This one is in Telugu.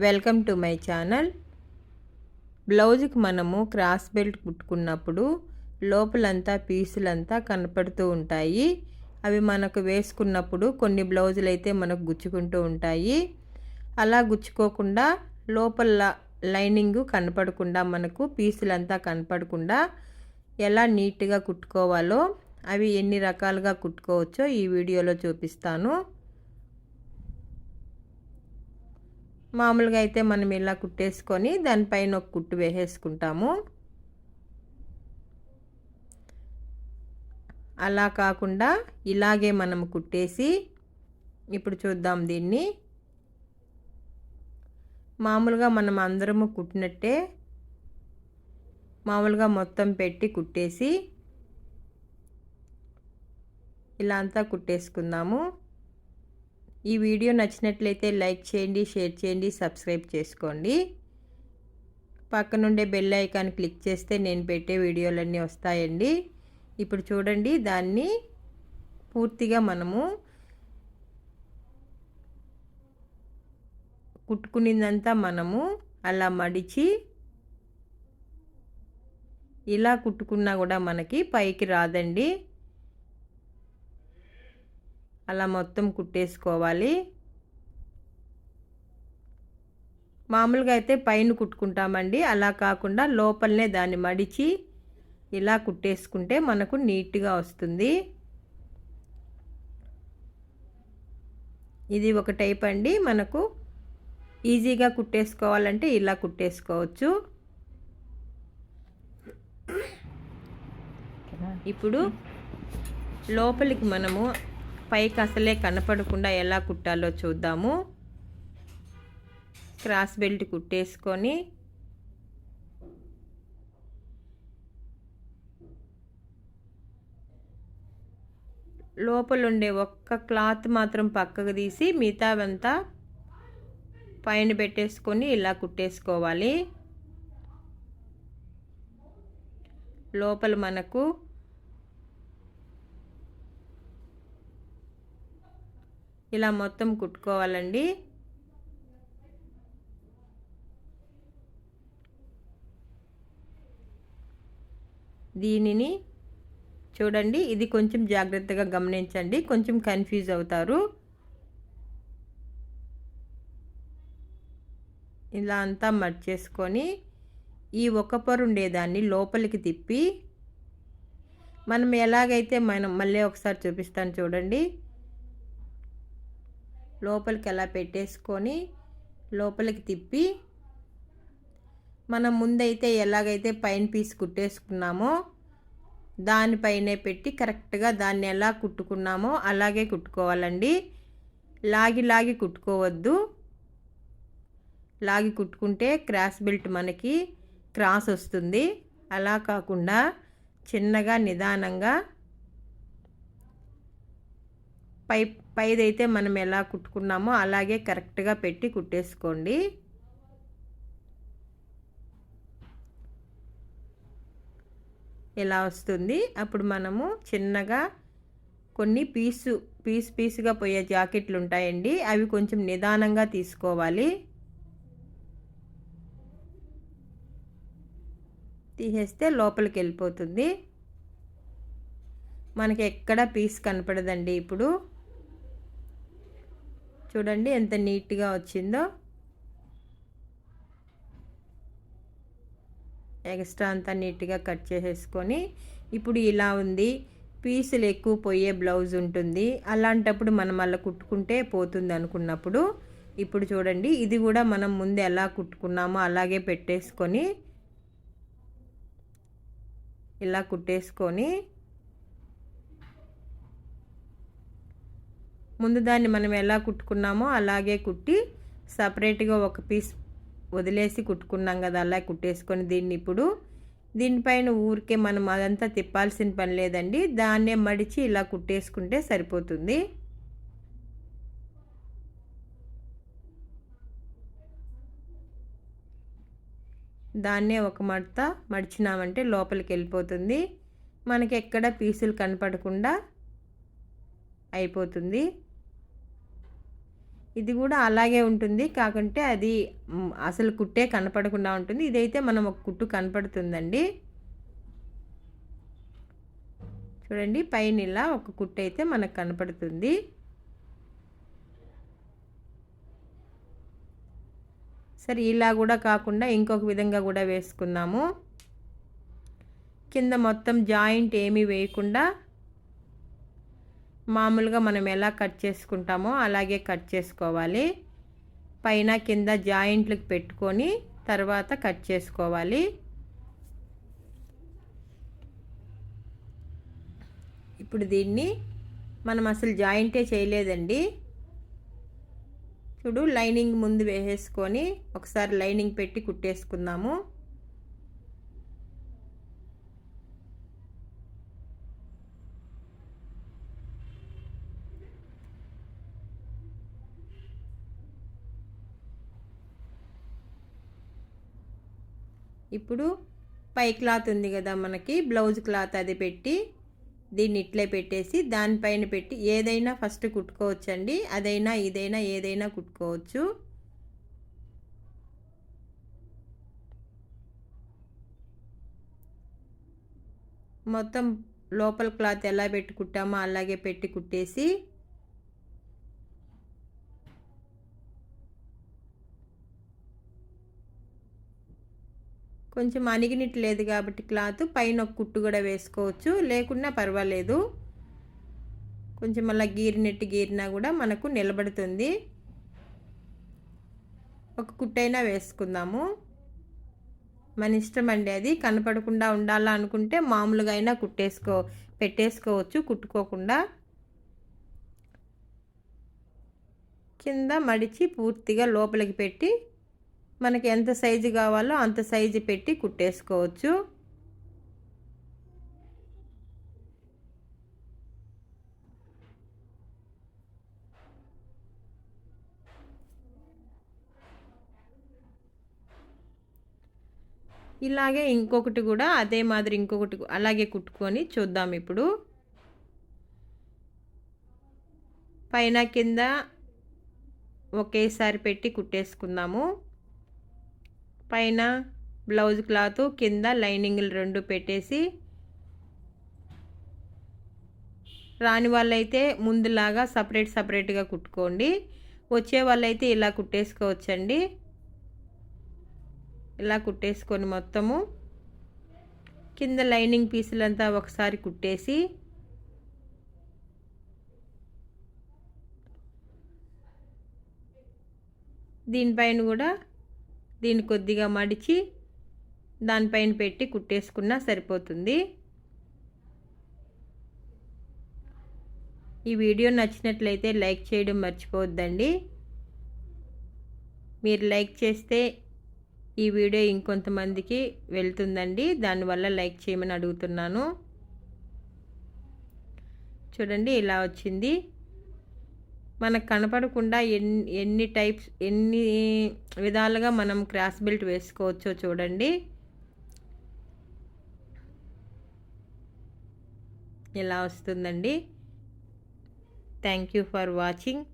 Welcome to my channel. బ్లౌజ్కి మనము క్రాస్ బెల్ట్ కుట్టుకున్నప్పుడు లోపలంతా పీసులంతా కనపడుతూ ఉంటాయి. అవి మనకు వేసుకున్నప్పుడు కొన్ని బ్లౌజులు అయితే మనకు గుచ్చుకుంటూ ఉంటాయి. అలా గుచ్చుకోకుండా లోపల లైనింగ్ కనపడకుండా మనకు పీసులంతా కనపడకుండా ఎలా నీట్గా కుట్టుకోవాలో అవి ఎన్ని రకాలుగా కుట్టుకోవచ్చో ఈ వీడియోలో చూపిస్తాను. మామూలుగా అయితే మనం ఇలా కుట్టేసుకొని దానిపైన ఒక కుట్టు వేసేసుకుంటాము. అలా కాకుండా ఇలాగే మనం కుట్టేసి ఇప్పుడు చూద్దాం దీన్ని. మామూలుగా మనం అందరము కుట్టినట్టే మామూలుగా మొత్తం పెట్టి కుట్టేసి ఇలా అంతా కుట్టేసుకుందాము. ఈ వీడియో నచ్చినట్లయితే లైక్ చేయండి షేర్ చేయండి సబ్స్క్రైబ్ చేసుకోండి. పక్కనుండే బెల్ ఐకాన్ క్లిక్ చేస్తే నేను పెట్టే వీడియోలన్నీ వస్తాయండి. ఇప్పుడు చూడండి దాన్ని పూర్తిగా మనము కుట్టుకునిందంతా మనము అలా మడిచి ఇలా కుట్టుకున్నా కూడా మనకి పైకి రాదండి. అలా మొత్తం కుట్టేసుకోవాలి. మామూలుగా అయితే పైన కుట్టుకుంటామండి. అలా కాకుండా లోపలనే దాన్ని మడిచి ఇలా కుట్టేసుకుంటే మనకు నీట్గా వస్తుంది. ఇది ఒక టైప్ అండి. మనకు ఈజీగా కుట్టేసుకోవాలంటే ఇలా కుట్టేసుకోవచ్చు. ఇప్పుడు లోపలికి మనము పైకి అసలే కనపడకుండా ఎలా కుట్టాలో చూద్దాము. క్రాస్ బెల్ట్ కుట్టేసుకొని లోపల ఉండే ఒక్క క్లాత్ మాత్రం పక్కకు తీసి మిగతావంతా పైన పెట్టేసుకొని ఇలా కుట్టేసుకోవాలి. లోపల మనకు ఇలా మొత్తం కుట్టుకోవాలండి. దీనిని చూడండి ఇది కొంచెం జాగ్రత్తగా గమనించండి కొంచెం కన్ఫ్యూజ్ అవుతారు. ఇలా అంతా మర్చేసుకొని ఈ ఒక పొర ఉండేదాన్ని లోపలికి తిప్పి మనం ఎలాగైతే మనం మళ్ళీ ఒకసారి చూపిస్తాను చూడండి. లోపలికి అలా పెట్టేసుకొని లోపలికి తిప్పి మనం ముందైతే ఎలాగైతే పైన పీస్ కుట్టేసుకున్నామో దానిపైనే పెట్టి కరెక్ట్గా దాన్ని ఎలా కుట్టుకున్నామో అలాగే కుట్టుకోవాలండి. లాగి లాగి కుట్టుకోవద్దు. లాగి కుట్టుకుంటే క్రాస్ బెల్ట్ మనకి క్రాస్ వస్తుంది. అలా కాకుండా చిన్నగా నిదానంగా పై పైదైతే మనం ఎలా కుట్టుకున్నామో అలాగే కరెక్ట్గా పెట్టి కుట్టేసుకోండి. ఇలా వస్తుంది? అప్పుడు మనము చిన్నగా కొన్ని పీసు పీస్ పీసుగా పోయే జాకెట్లు ఉంటాయండి. అవి కొంచెం నిదానంగా తీసుకోవాలి. తీసేస్తే లోపలికి వెళ్ళిపోతుంది. మనకి ఎక్కడ పీస్ కనపడదండి ఇప్పుడు. చూడండి ఎంత నీట్గా వచ్చిందో. ఎక్స్ట్రా అంతా నీట్గా కట్ చేసేసుకొని ఇప్పుడు ఇలా ఉంది. పీసులు ఎక్కువ పోయే బ్లౌజ్ ఉంటుంది. అలాంటప్పుడు మనం అలా కుట్టుకుంటే పోతుంది అనుకున్నప్పుడు. ఇప్పుడు చూడండి ఇది కూడా మనం ముందు ఎలా కుట్టుకున్నామో అలాగే పెట్టేసుకొని ఇలా కుట్టేసుకొని ముందు దాన్ని మనం ఎలా కుట్టుకున్నామో అలాగే కుట్టి సపరేట్గా ఒక పీస్ వదిలేసి కుట్టుకున్నాం కదా అలా కుట్టేసుకొని దీన్ని ఇప్పుడు దీనిపైన ఊరికే మనం అదంతా తిప్పాల్సిన పని లేదండి. దాన్నే మడిచి ఇలా కుట్టేసుకుంటే సరిపోతుంది. దాన్నే ఒక మడత మడిచినామంటే లోపలికి వెళ్ళిపోతుంది. మనకి ఎక్కడ పీసులు కనపడకుండా అయిపోతుంది. ఇది కూడా అలాగే ఉంటుంది. కాకుంటే అది అసలు కుట్టే కనపడకుండా ఉంటుంది. ఇదైతే మనం ఒక కుట్టు కనపడుతుందండి. చూడండి పైన ఇలా ఒక కుట్టు అయితే మనకు కనపడుతుంది. సరే ఇలా కూడా కాకుండా ఇంకొక విధంగా కూడా వేసుకున్నాము. కింద మొత్తం జాయింట్ ఏమీ వేయకుండా మామూలుగా మనం ఎలా కట్ చేసుకుంటామో అలాగే కట్ చేసుకోవాలి. పైన కింద జాయింట్లకు పెట్టుకొని తర్వాత కట్ చేసుకోవాలి. ఇప్పుడు దీన్ని మనం అసలు జాయింటే చేయలేదండి. చూడు లైనింగ్ ముందు వేసేసుకొని ఒకసారి లైనింగ్ పెట్టి కుట్టేసుకుందాము. ఇప్పుడు పై క్లాత్ ఉంది కదా మనకి బ్లౌజ్ క్లాత్ అది పెట్టి దీన్ని ఇట్లే పెట్టేసి దానిపైన పెట్టి ఏదైనా ఫస్ట్ కుట్టుకోవచ్చండి అదైనా ఇదైనా ఏదైనా కుట్టుకోవచ్చు. మొత్తం లోపల క్లాత్ ఎలా పెట్టి కుట్టామో అలాగే పెట్టి కుట్టేసి కొంచెం అణిగినట్లేదు కాబట్టి క్లాత్ పైన ఒక కుట్టు కూడా వేసుకోవచ్చు. లేకున్నా పర్వాలేదు. కొంచెం అలా గీరినట్టు గీరినా కూడా మనకు నిలబడుతుంది. ఒక కుట్టైనా వేసుకుందాము. మన ఇష్టం అండి అది. కనపడకుండా ఉండాలా అనుకుంటే మామూలుగా అయినా కుట్టేసుకో పెట్టేసుకోవచ్చు కుట్టుకోకుండా. కింద మడిచి పూర్తిగా లోపలికి పెట్టి మనకి ఎంత సైజు కావాలో అంత సైజు పెట్టి కుట్టేసుకోవచ్చు. ఇలాగే ఇంకొకటి కూడా అదే మాదిరి ఇంకొకటి అలాగే కుట్టుకొని చూద్దాం ఇప్పుడు. పైన కింద ఒకేసారి పెట్టి కుట్టేసుకుందాము. పైన బ్లౌజ్ క్లాత్ కింద లైనింగ్లు రెండు పెట్టేసి రాని వాళ్ళైతే ముందులాగా సపరేట్ సపరేట్గా కుట్టుకోండి. వచ్చే వాళ్ళైతే ఇలా కుట్టేసుకోవచ్చండి. ఇలా కుట్టేసుకొని మొత్తము కింద లైనింగ్ పీసులంతా ఒకసారి కుట్టేసి దీనిపైన కూడా దీన్ని కొద్దిగా మడిచి దానిపైన పెట్టి కుట్టేసుకున్నా సరిపోతుంది. ఈ వీడియో నచ్చినట్లయితే లైక్ చేయడం మర్చిపోవద్దండి. మీరు లైక్ చేస్తే ఈ వీడియో ఇంకొంతమందికి వెళ్తుందండి. దానివల్ల లైక్ చేయమని అడుగుతున్నాను. చూడండి ఇలా వచ్చింది. మనకు కనపడకుండా ఎన్ని ఎన్ని టైప్స్ ఎన్ని విధాలుగా మనం క్రాస్ బెల్ట్ వేసుకోవచ్చో చూడండి. ఇలా వస్తుందండి. Thank you for watching.